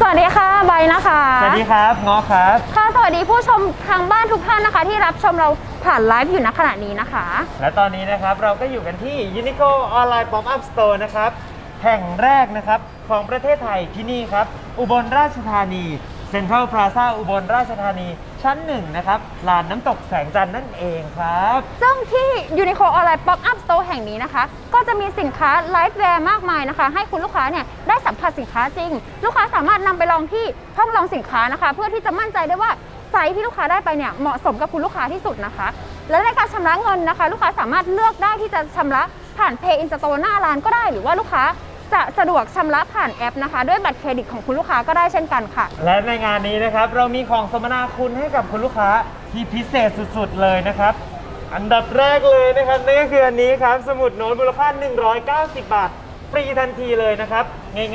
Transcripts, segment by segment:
สวัสดีค่ะใบนะคะสวัสดีครับงอครับค่ะสวัสดีผู้ชมทางบ้านทุกท่านนะคะ ที่รับชมเราผ่านไลฟ์อยู่ณขณะนี้นะคะ และตอนนี้นะครับเราก็อยู่กันที่ Uniqlo Online Pop-up Store นะครับแห่งแรกนะครับของประเทศไทยที่นี่ครับ อุบลราชธานีเซ็นทรัลพลาซาอุบลราชธานี ชั้นหนึ่งนะครับลานน้ำตกแสงจันทร์นั่นเองครับ ซึ่งที่ Uniqlo Online Pop Up Store แห่งนี้นะคะ ก็จะมีสินค้าไลฟ์แวร์มากมายนะคะ ให้คุณลูกค้าเนี่ยได้สัมผัสสินค้าจริง ลูกค้าสามารถนำไปลองที่ห้องลองสินค้านะคะ เพื่อที่จะมั่นใจได้ว่าไซส์ที่ลูกค้าได้ไปเนี่ยเหมาะสมกับคุณลูกค้าที่สุดนะคะ และในการชำระเงินนะคะ ลูกค้าสามารถเลือกได้ที่จะชำระผ่าน Pay in Store หน้าร้านก็ได้หรือว่าลูกค้า จะสะดวกชำระผ่านแอปนะคะ ด้วยบัตรเครดิตของคุณลูกค้าก็ได้เช่นกันค่ะ และในงานนี้นะครับเรามีของสมนาคุณให้กับคุณลูกค้าที่พิเศษสุดๆเลยนะครับ อันดับแรกเลยนะครับนั่นก็คืออันนี้ครับสมุดโน้ตมูลค่า 190 บาท ฟรีทันทีเลยนะครับ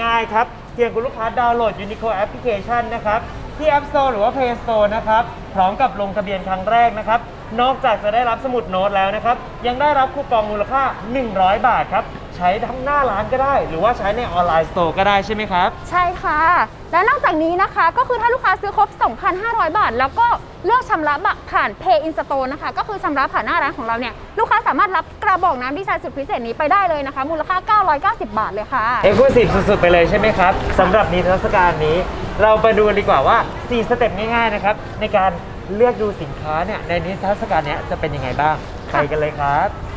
ง่ายๆครับเพียงคุณลูกค้าดาวน์โหลด Uniqlo Application นะครับ ที่ App Store หรือว่า Play Store นะครับ พร้อมกับลงทะเบียนครั้งแรกนะครับ นอกจากจะได้รับสมุดโน้ตแล้วนะครับ ยังได้รับคูปองมูลค่า 100 บาทครับ ช้ทั้งหน้าร้านก็ได้ หรือว่าใช้ในออนไลน์สโตร์ก็ได้ใช่ไหมครับ ใช่ค่ะ และนอกจากนี้นะคะ ก็คือถ้าลูกค้าซื้อครบ 2,500 บาท แล้วก็เลือกชำระบัตรผ่าน Pay in Store นะคะ ก็คือชำระผ่านหน้าร้านของเราเนี่ย ลูกค้าสามารถรับกระบอกน้ำดีไซน์สุดพิเศษนี้ไปได้เลยนะคะ มูลค่า 990 บาทเลยค่ะ เอ็กซ์คลูซีฟสุดๆ ไปเลยใช่ไหมครับสำหรับนิทรรศการนี้ เราไปดูกันดีกว่าว่า 4 สเต็ปง่ายๆนะครับในการเลือกดูสินค้าเนี่ยในนิทรรศการเนี้ยจะเป็นยังไงบ้างไปกันเลยครับ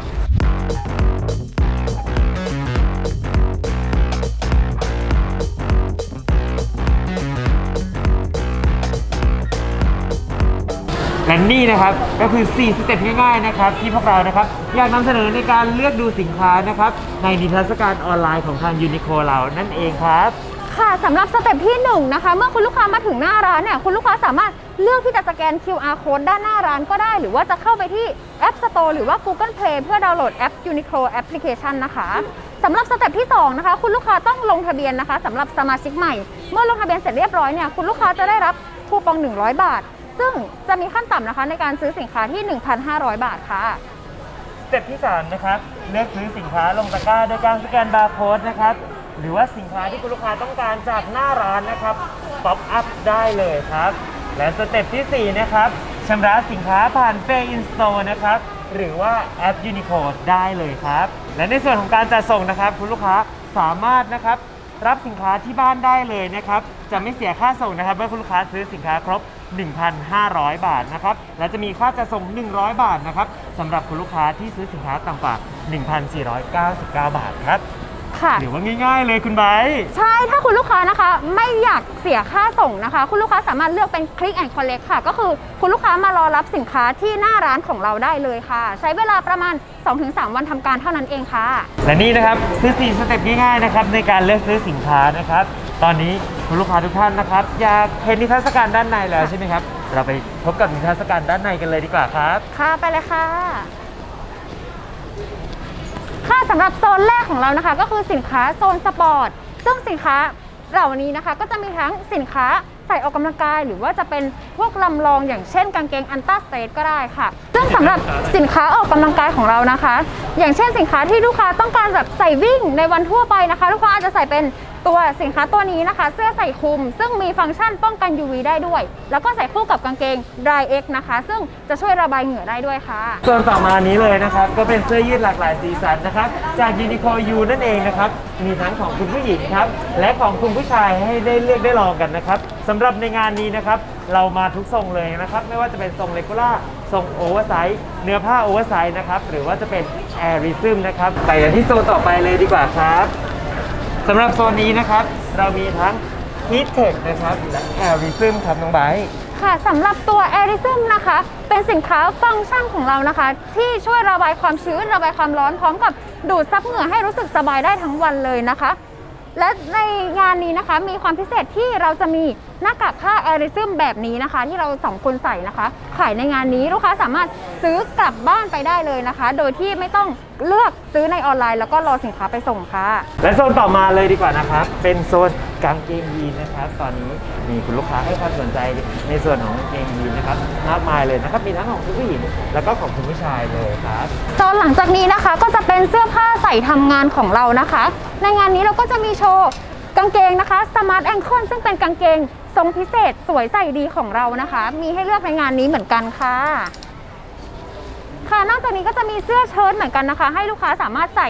และนี่นะครับก็คือ 4 สเต็ปง่ายๆนะครับที่พวกเรานะครับอยากนำเสนอในการเลือกดูสินค้านะครับในนิทรรศการออนไลน์ของทางยูนิโคเรานั่นเองครับ ค่ะสำหรับสเต็ปที่1นะคะ เมื่อคุณลูกค้ามาถึงหน้าร้านเนี่ยคุณลูกค้าสามารถเลือกที่จะสแกน QR code ด้านหน้าร้านก็ได้ หรือว่าจะเข้าไปที่ App Store หรือว่า Google Play เพื่อดาวน์โหลดแอป Uniqlo Application นะคะสำหรับสเต็ปที่2นะคะคุณลูกค้าต้องลงทะเบียนนะคะสำหรับสมาชิกใหม่ เมื่อลงทะเบียนเสร็จเรียบร้อยเนี่ยคุณลูกค้าจะได้รับคูปอง 100 บาท ซึ่งจะมีขั้นต่ำนะคะในการซื้อสินค้าที่ 1,500 บาทค่ะ สเต็ปที่ 3 นะครับ เลือกซื้อสินค้าลงตะกร้าโดยการสแกนบาร์โค้ดนะครับ หรือว่าสินค้าที่คุณลูกค้าต้องการจากหน้าร้านนะครับป๊อปอัพได้เลยครับ และสเต็ปทีสี่ 4 นะครับชำระสินค้าผ่าน Pay in Store นะครับ หรือว่าแอป Unicode ได้เลยครับ และในส่วนของการจัดส่งนะครับ คุณลูกค้าสามารถนะครับรับสินค้าที่บ้านได้เลยนะครับ จะไม่เสียค่าส่งนะครับ เมื่อคุณลูกค้าซื้อสินค้าครบ 1,500 บาทนะครับและจะมีค่าจัดส่ง 100 บาทนะครับสำหรับคุณลูกค้าที่ซื้อสินค้าต่ำกว่า 1,499 บาทครับค่ะหรือว่าง่าย ๆ เลยคุณไบร์ทใช่ถ้าคุณลูกค้านะคะไม่อยากเสียค่าส่งนะคะ คุณลูกค้าสามารถเลือกเป็น Click and Collect ค่ะ ก็คือคุณลูกค้ามารอรับสินค้าที่หน้าร้านของเราได้เลยค่ะ ใช้เวลาประมาณ 2-3 วันทำการเท่านั้นเองค่ะ และนี่นะครับคือ4สเต็ปง่ายๆนะครับในการเลือกซื้อสินค้านะครับ ตอนนี้คุณลูกค้าทุกท่านนะครับ อยากเห็นนิทรรศการด้านในแล้วใช่ไหมครับ เราไปพบกับนิทรรศการด้านในกันเลยดีกว่าครับ ค่ะไปเลยค่ะ ค่ะสำหรับโซนแรกของเรานะคะ ก็คือสินค้าโซนสปอร์ต ซึ่งสินค้าเหล่านี้นะคะ ก็จะมีทั้งสินค้าใส่ออกกำลังกายหรือว่าจะเป็นพวกลำลองอย่างเช่นกางเกงอันต้าสเตทก็ได้ค่ะ ซึ่งสำหรับสินค้าออกกำลังกายของเรานะคะ อย่างเช่นสินค้าที่ลูกค้าต้องการแบบใส่วิ่งในวันทั่วไปนะคะ ลูกค้าอาจจะใส่เป็น ตัวสินค้าตัวนี้นะคะ เสื้อใส่คลุม ซึ่งมีฟังก์ชันป้องกัน UV ได้ด้วย แล้วก็ใส่คู่กับกางเกง Dry X นะคะ ซึ่งจะช่วยระบายเหงื่อได้ด้วยค่ะ ส่วนต่อมานี้เลยนะครับ ก็เป็นเสื้อยืดหลากหลายสีสันนะครับ จากยูนิโคยูนั่นเองนะครับ มีทั้งของคุณผู้หญิงครับ และของคุณผู้ชายให้ได้เลือกได้ลองกันนะครับสำหรับในงานนี้นะครับ เรามาทุกทรงเลยนะครับ ไม่ว่าจะเป็นทรงเลกูล่าทรงโอเวอร์ไซส์เนื้อผ้าโอเวอร์ไซส์นะครับ หรือว่าจะเป็นแอริซึมนะครับ ไปกันที่โซนต่อไปเลยดีกว่าครับ สำหรับโซนนี้นะครับ เรามีทั้ง Heat Tech นะครับและ Airism ครับน้องไบร์ท ค่ะสำหรับตัว a i r i s m นะคะ เป็นสินค้าฟังก์ชันของเรานะคะ ที่ช่วยระบายความชื้น ระบายความร้อนพร้อมกับดูดซับเหงื่อให้รู้สึกสบายได้ทั้งวันเลยนะคะ และในงานนี้นะคะมีความพิเศษที่เราจะมี หน้ากากผ้า a i r i s m แบบนี้นะคะ ที่เราสองคนใส่นะคะ ขายในงานนี้ลูกค้าสามารถซื้อกลับบ้านไปได้เลยนะคะ โดยที่ไม่ต้องเลือกซื้อในออนไลน์ แล้วก็รอสินค้าไปส่งค่ะ และโซนต่อมาเลยดีกว่านะครับ เป็นโซนกางเกงยีนนะครับ ตอนนี้มีคุณลูกค้าให้ความสนใจในส่วนของกางเกงยีนนะครับมากมายเลยนะครับ มีทั้งของคุณผู้หญิงแล้วก็ของคุณผู้ชายเลยครับโซนหลังจากนี้นะคะก็จะเป็นเสื้อผ้าใส่ทำงานของเรานะคะ ในงานนี้เราก็จะมีโชว์ กางเกงนะคะ Smart Ankle ซึ่งเป็นกางเกงทรงพิเศษสวยใส่ดีของเรานะคะ มีให้เลือกในงานนี้เหมือนกันค่ะ ค่ะนอกจากนี้ก็จะมีเสื้อเชิ้ตเหมือนกันนะคะ ให้ลูกค้าสามารถใส่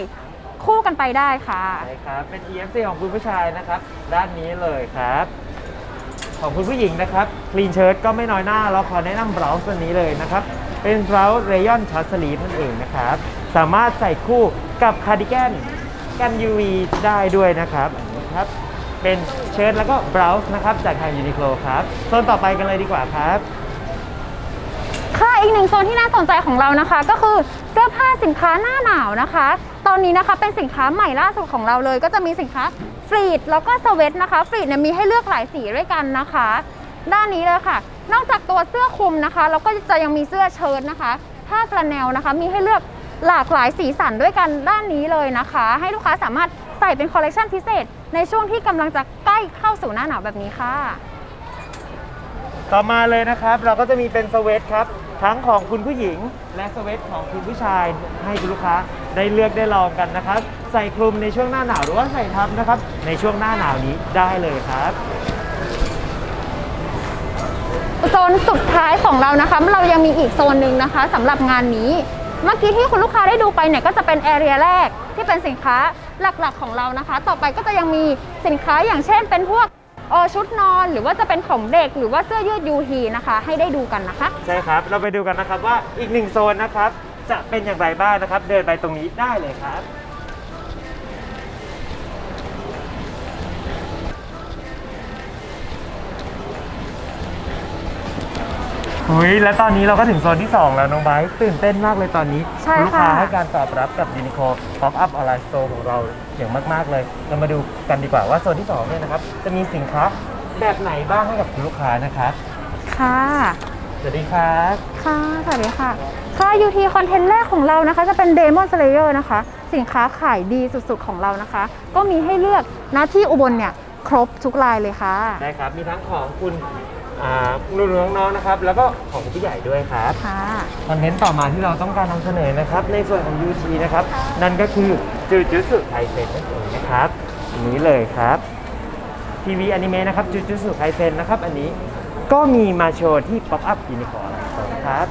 คู่กันไปได้ค่ะ ใช่ครับ เป็น EFC ของคุณผู้ชายนะครับ ด้านนี้เลยครับ ของคุณผู้หญิงนะครับคลีนเชิ้ตก็ไม่น้อยหน้า เราขอแนะนำเบราวส์ตัวนี้เลยนะครับ เป็นเบราวส์เรยอนช็อตสลีฟนั่นเองนะครับ สามารถใส่คู่กับคาร์ดิแกนกัน UV ได้ด้วยนะครับ ครับ เป็นเชิ้ตแล้วก็บราวส์นะครับ จากทางยูนิโคลครับ โซนต่อไปกันเลยดีกว่าครับค่ะอีกหนึ่งโซนที่น่าสนใจของเรานะคะ ก็คือเสื้อผ้าสินค้าหน้าหนาวนะคะ ตอนนี้นะคะเป็นสินค้าใหม่ล่าสุดของเราเลย ก็จะมีสินค้าฟรีดแล้วก็สเวตนะคะฟรีดเนี่ยมีให้เลือกหลายสีด้วยกันนะคะ ด้านนี้เลยค่ะ นอกจากตัวเสื้อคลุมนะคะเราก็จะยังมีเสื้อเชิ้ตนะคะผ้ากระแนวนะคะ มีให้เลือกหลากหลายสีสันด้วยกันด้านนี้เลยนะคะ ให้ลูกค้าสามารถ ส่เป็นคอลเลคชันพิเศษ ในช่วงที่กำลังจะใกล้เข้าสู่หน้าหนาวแบบนี้ค่ะ ต่อมาเลยนะครับเราก็จะมีเป็นสเวตครับทั้งของคุณผู้หญิง และสเวตของคุณผู้ชายให้คุณลูกค้าได้เลือกได้ลองกันนะครับ ใส่คลุมในช่วงหน้าหนาวหรือว่าใส่ทับนะครับ ในช่วงหน้าหนาวนี้ได้เลยครับ โซนสุดท้ายของเรานะคะ เรายังมีอีกโซนหนึ่งนะคะสำหรับงานนี้ เมื่อกี้ที่คุณลูกค้าได้ดูไปเนี่ยก็จะเป็นแอเรียแรกที่เป็นสินค้าหลักๆของเรานะคะ ต่อไปก็จะยังมีสินค้าอย่างเช่น เป็นพวกออชุดนอนหรือว่าจะเป็นของเด็กหรือว่าเสื้อยืดยูฮีนะคะ ให้ได้ดูกันนะคะ ใช่ครับ เราไปดูกันนะครับว่าอีกหนึ่งโซนนะครับ จะเป็นอย่างไรบ้างนะครับ เดินไปตรงนี้ได้เลยครับ หุยและตอนนี้เราก็ถึงโซนที่ 2 แล้วน้องไบร์ทตื่นเต้นมากเลยตอนนี้ ใช่ณลูกค้าค่ะให้การตอบรับกับยูนิโคป๊อปอัพออนไลน์สโตร์ของเราอย่างมากๆเลย เรามาดูกันดีกว่าว่าโซนที่2เนี่ยนะครับจะมีสินค้าแบบไหนบ้างให้กับคุณลูกค้านะครับค่ะ สวัสดีครับค่ะ สวัสดีค่ะ ค่ะ UT คอนเทนต์แรกของเรานะคะ จะเป็น Demon Slayer นะคะ สินค้าขายดีสุดๆของเรานะคะ ก็มีให้เลือกหน้าที่อุบลเนี่ย ครบทุกลายเลยค่ะ ได้ครับมีทั้งของคุณ อ่านุ่นน้องๆนะครับ แล้วก็ของผู้ใหญ่ด้วยครับค่ะ คอนเทนต์ต่อมาที่เราต้องการนำเสนอนะครับ ในส่วนของ UT นะครับ นั่นก็คือจูจูสุไคเซนนั่นเองนะครับอันนี้เลยครับทีวีอนิเมะนะครับจูจูสุไคเซนนะครับ อันนี้ก็มีมาโชว์ที่ Pop Up Unicorn ครับ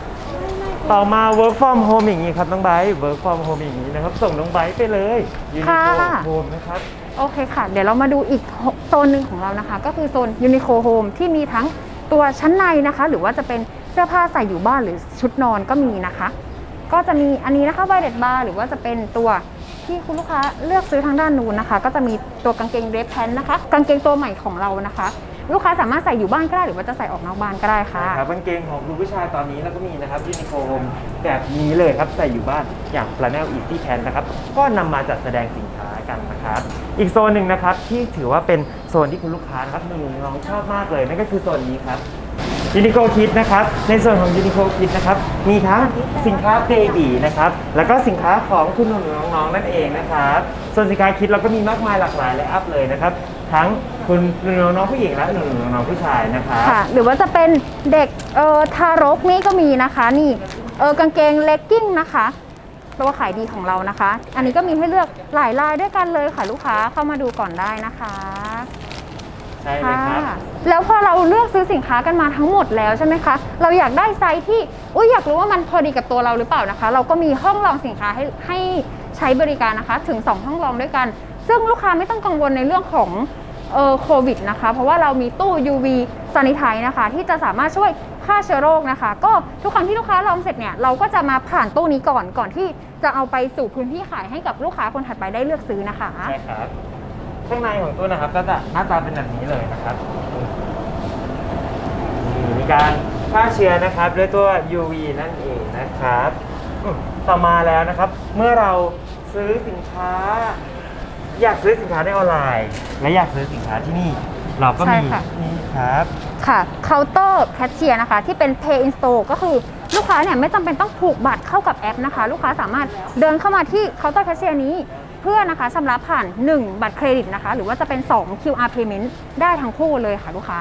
ต่อมา Work from Home อย่างนี้ครับน้องไบร์ท Work from Home อย่างนี้นะครับ ส่งน้องไบร์ทไปเลยค่ะ Unicorn Home นะครับ โอเคค่ะ เดี๋ยวเรามาดูอีกโซนหนึ่งของเรานะคะ ก็คือโซน Uniqlo Home ที่มีทั้ง ตัวชั้นในนะคะ หรือว่าจะเป็นเสื้อผ้าใส่อยู่บ้านหรือชุดนอนก็มีนะคะ ก็จะมีอันนี้นะคะไวเด t บาร์หรือว่าจะเป็นตัวที่คุณลูกค้าเลือกซื้อทางด้านนู้นนะคะ ก็จะมีตัวกางเกงเดฟแพนนะคะ กางเกงตัวใหม่ของเรานะคะ ลูกค้าสามารถใส่อยู่บ้านก็ได้หรือว่าจะใส่ออกนอกบ้านก็ได้ค่ะครับกางเกงของคุณผู้ชายตอนนี้เราก็มีนะครับยูนิโคมแบบนี้เลยครับใส่อยู่บ้านอย่าง Flannel Easy Pant นะครับก็นำมาจัดแสดงสินค้ากันนะครับ อีกโซนหนึ่งนะครับที่ถือว่าเป็นโซนที่คุณลูกค้านะครับหนุ่มๆน้องๆชอบมากเลยนั่นก็คือโซนนี้ครับยูนิโคคิดนะครับในส่วนของยูนิโคคิดนะครับมีทั้งสินค้าเบบีนะครับแล้วก็สินค้าของคุณหนุ่มๆน้องๆนั่นเองนะครับส่วนสินค้าคิดเราก็มีมากมายหลากหลายเลยอัพเลยนะครับทั้งคุณหนุ่มๆน้องผู้หญิงและหนุ่มๆน้องผู้ชายนะครับค่ะหรือว่าจะเป็นเด็กเอ่อทารกนี่ก็มีนะคะนี่เออกางเกงเลกกิ้งนะคะ ตัวขายดีของเรานะคะ อันนี้ก็มีให้เลือกหลายลายด้วยกันเลยค่ะลูกค้าเข้ามาดูก่อนได้นะคะใช่เลยครับค่ะแล้วพอเราเลือกซื้อสินค้ากันมาทั้งหมดแล้วใช่ไหมคะ เราอยากได้ไซส์ที่อุ้ยอยากรู้ว่ามันพอดีกับตัวเราหรือเปล่านะคะ เราก็มีห้องลองสินค้าให้ให้ใช้บริการนะคะ ถึง 2 ห้องลองด้วยกัน ซึ่งลูกค้าไม่ต้องกังวลในเรื่องของเอ่อโควิดนะคะ เพราะว่าเรามีตู้ UV ซานิไทนะคะ ที่จะสามารถช่วย ฆ่าเชื้อโรคนะคะ ก็ทุกครั้งที่ลูกค้าลองเสร็จเนี่ยเราก็จะมาผ่านตู้นี้ก่อนก่อนที่จะเอาไปสู่พื้นที่ขายให้กับลูกค้าคนถัดไปได้เลือกซื้อนะคะ ใช่ครับข้างในของตู้นะครับก็จะหน้าตาเป็นแบบนี้เลยนะครับนี่มีการฆ่าเชื้อนะครับด้วยตัว UV นั่นเองนะครับอืมต่อมาแล้วนะครับ เมื่อเราซื้อสินค้า อยากซื้อสินค้าในออนไลน์ และอยากซื้อสินค้าที่นี่ เราก็มีใช่ค่ะนี่ครับ ค่ะเคาน์เตอร์แคชเชียร์นะคะที่เป็น Pay in Store ก็คือลูกค้าเนี่ยไม่จำเป็นต้องผูกบัตรเข้ากับแอปนะคะ ลูกค้าสามารถเดินเข้ามาที่เคาน์เตอร์แคชเชียร์นี้เพื่อนะคะชำระผ่าน 1 บัตรเครดิตนะคะ หรือว่าจะเป็น 2 QR payment ได้ทั้งคู่เลยค่ะลูกค้า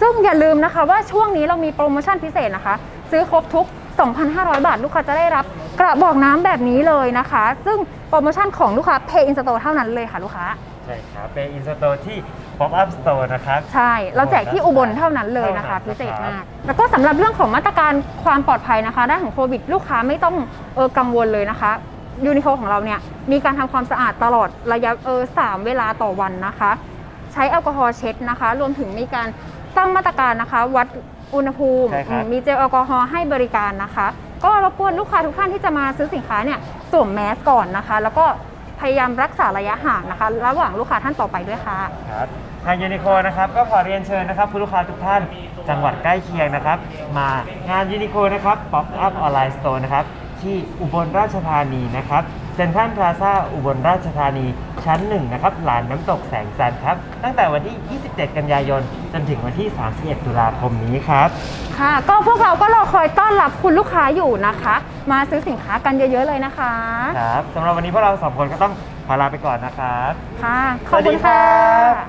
ซึ่งอย่าลืมนะคะว่าช่วงนี้เรามีโปรโมชั่นพิเศษนะคะ ซื้อครบทุก 2,500 บาท ลูกค้าจะได้รับกระบอกน้ำแบบนี้เลยนะคะ ซึ่งโปรโมชั่นของลูกค้า Pay in Store เท่านั้นเลยค่ะลูกค้า ใช่ครับ เป็นอินสโตร์ที่ Pop Up Store นะครับ ใช่ เราแจกที่อุบลเท่านั้นเลยนะคะเท่านั้นพิเศษนะครับมาก แล้วก็สำหรับเรื่องของมาตรการความปลอดภัยนะคะ ด้านของโควิด ลูกค้าไม่ต้องเออกังวลเลยนะคะยูนิโคของเราเนี่ยมีการทำความสะอาดตลอดระยะเออสามเวลาต่อวันนะคะ ใช้แอลกอฮอล์เช็ดนะคะ รวมถึงมีการตั้งมาตรการนะคะ วัดอุณหภูมิใช่ครับอืมมีเจลแอลกอฮอล์ให้บริการนะคะ ก็รบกวนลูกค้าทุกท่านที่จะมาซื้อสินค้าเนี่ยสวมแมสก่อนนะคะ แล้วก็ พยายามรักษาระยะห่างนะคะ ระหว่างลูกค้าท่านต่อไปด้วยค่ะ ครับทางยูนิโคนะครับก็ขอเรียนเชิญนะครับคุณลูกค้าทุกท่านจังหวัดใกล้เคียงนะครับ มางานยูนิโคนะครับป๊อปอัพออนไลน์สโตร์นะครับที่อุบลราชธานีนะครับ เซ็นทรัลพลาซ่าอุบลราชธานีชั้นหนึ่งนะครับหลานน้ำตกแสงจันทร์ครับ ตั้งแต่วันที่ 27 กันยายน จนถึงวันที่ 31 ตุลาคมนี้ครับ ค่ะ ก็พวกเราก็รอคอยต้อนรับคุณลูกค้าอยู่นะคะ มาซื้อสินค้ากันเยอะๆเลยนะคะ ครับสำหรับวันนี้พวกเราสองคนก็ต้องขอลาไปก่อนนะครับ ค่ะ ขอบสวัสดีคุณครัค่ะบ